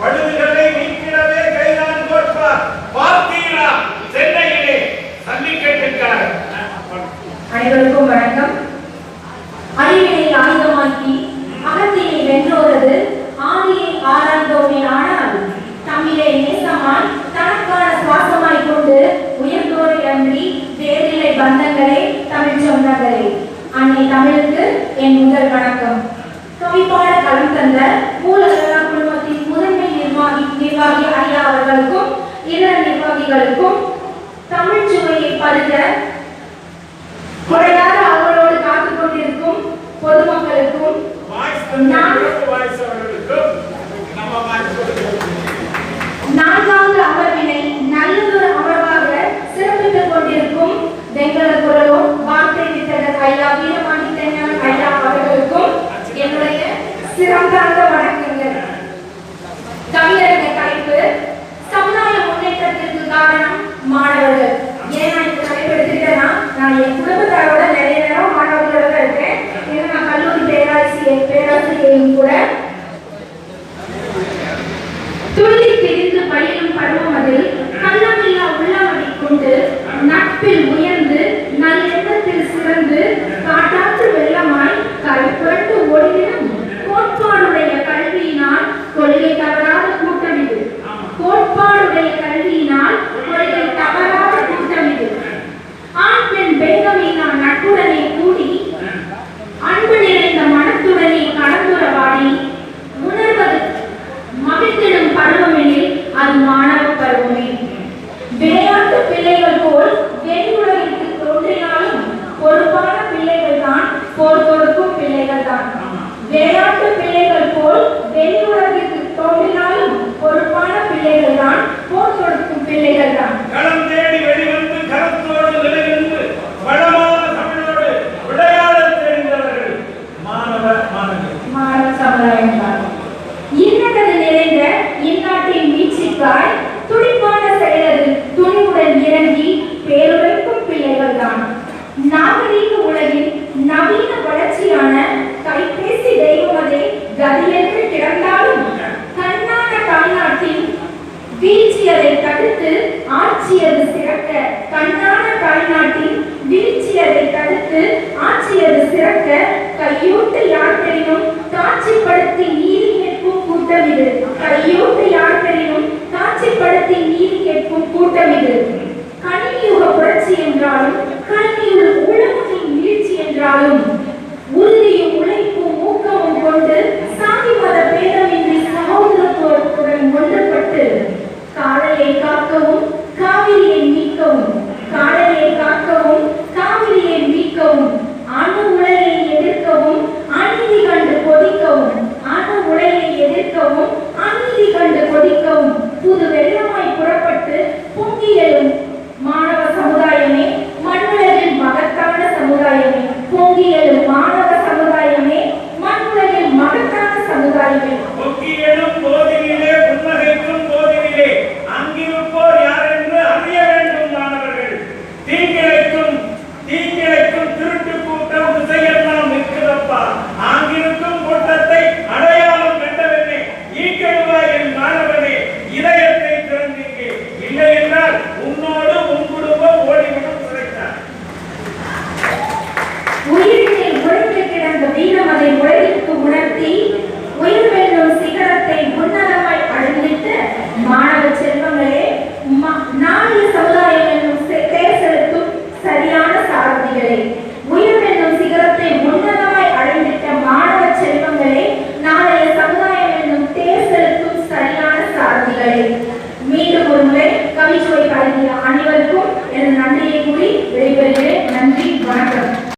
பழுதுகளை நீக்கிடவே கைதான் கோட்பார். சென்னையிலே அனைவருக்கும் வணக்கம். அறிவினை ஆயுதமாக்கி அகத்தினை வென்றோரது ஆதியை ஆராய்ந்தோமே ஆனால் தமிழை நேசமாய் தனக்கான சுவாசமாய் கொண்டு உயர்ந்தோரை அன்றி பந்தங்களே தமிழ் சொந்தங்களே. அன்னை தமிழுக்கு என் முதல் வணக்கம். கவிப்பாட கலந்து தந்த மூலகரா குழும நிர்வாகி நிர்வாகி ஐயா அவர்களுக்கும் இதர நிர்வாகிகளுக்கும் தமிழ் சுவையை பருக முறையாக அவர்களோடு காத்துக் கொண்டிருக்கும் பொதுமக்களுக்கும் நான்காவது அமர்வினை நல்லதொரு அமர்வாக சிறப்பித்துக் கொண்டிருக்கும் வெங்கல குரலும் வார்த்தை வித்தகர் ஐயா வீரமணி தென்னன் ஐயா அவர்களுக்கும் என்னுடைய சிறந்த Hallelujah. மாணவ சமுதாயம் தான் நிறைந்த இந்நாட்டின் மீட்சிக்காய் துடிப்பான செயலதில் துணிவுடன் இறங்கி பேருரைக்கும் பிள்ளைகள் தான் நாகரீக உலகின் நவீன வளர்ச்சியான கைபேசி தெய்வமதே கதியென்று கிடந்தாலும் கண்ணான தாய்நாட்டின் வீழ்ச்சியதை தடுத்து ஆட்சியது சிறக்க கண்ணான தாய்நாட்டின் வீழ்ச்சியதை தடுத்து ஆட்சியது சிறக்க கையூட்டு யார்களினும் காட்சிப்படுத்தி நீதி கேட்கும் கூட்டம் இது. கையூட்டு யார்களினும் காட்சிப்படுத்தி நீதி கேட்கும் கூட்டம் இது. கணினியுக புரட்சி என்றாலும் கணினியுள் புறப்பட்டு பொங்கி எழும் மாணவ சமுதாயமே மண்ணுலகில் மகத்தான சமுதாயமே பொங்கி எழும் மாணவ